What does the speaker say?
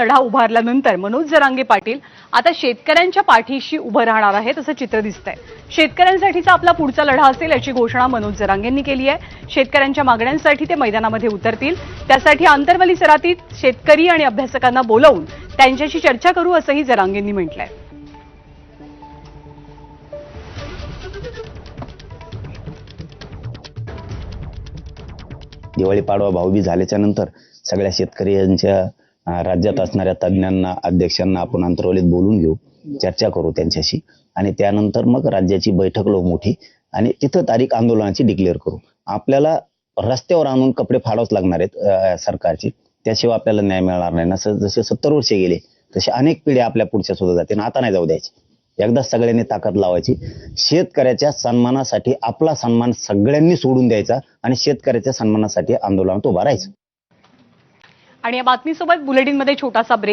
लढा उभारल्यानंतर मनोज जरांगे पाटील आता शेतकऱ्यांच्या पाठीशी उभं राहणार आहेत असं चित्र दिसतंय. शेतकऱ्यांसाठीचा आपला पुढचा लढा असेल याची घोषणा मनोज जरांगेंनी केली आहे. शेतकऱ्यांच्या मागण्यांसाठी ते मैदानामध्ये उतरतील. त्यासाठी आंतरवली सरातीत शेतकरी आणि अभ्यासकांना बोलवून त्यांच्याशी चर्चा करू असंही जरांगेंनी म्हटलंय. दिवाळी पाडवा भाऊबी झाल्याच्यानंतर सगळ्या शेतकऱ्यांच्या यांच्या राज्यात असणाऱ्या तज्ज्ञांना अध्यक्षांना आपण अंतरवलीत बोलून घेऊ चर्चा करू त्यांच्याशी. आणि त्यानंतर मग राज्याची बैठक लो मोठी आणि तिथं तारीख आंदोलनाची डिक्लेअर करू. आपल्याला रस्त्यावर आणून कपडे फाडावच लागणार आहेत सरकारची सरकारचे. त्याशिवाय आपल्याला न्याय मिळणार नाही. ना जसे सत्तर वर्षे गेले तसे अनेक पिढ्या आपल्या पुढच्या सुद्धा जाते ना आता नाही जाऊ द्यायची. एकदा सगळ्यांनी ताकद लावायची. शेतकऱ्याच्या सन्मानासाठी आपला सन्मान सगळ्यांनी सोडून द्यायचा आणि शेतकऱ्याच्या सन्मानासाठी आंदोलन उभा भरायचा. आणि या बातमीसोबत बुलेटिनमध्ये छोटासा ब्रेक